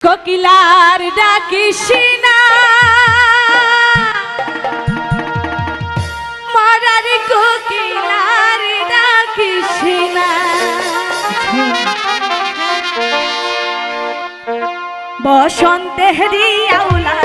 কোকিলার ডাকিস না। মরার কোকিলার ডাকিস না। বসন্তেরি আউলা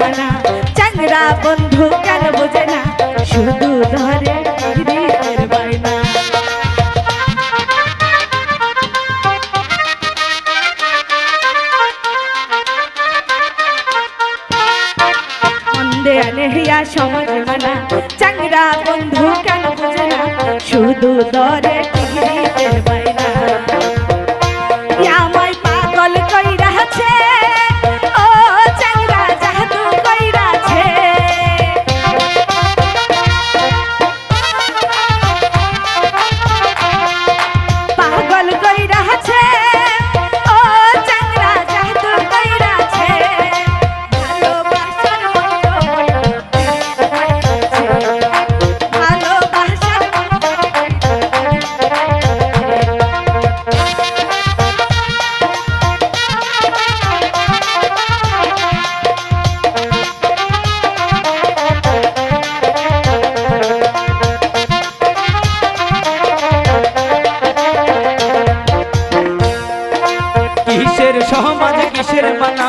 মানা। চাংরা বন্ধু কেন বোঝে না? শুধু ধরে চাংরা বন্ধু কেন বোঝে না? শুধু হৃদয়ের কিসের মালা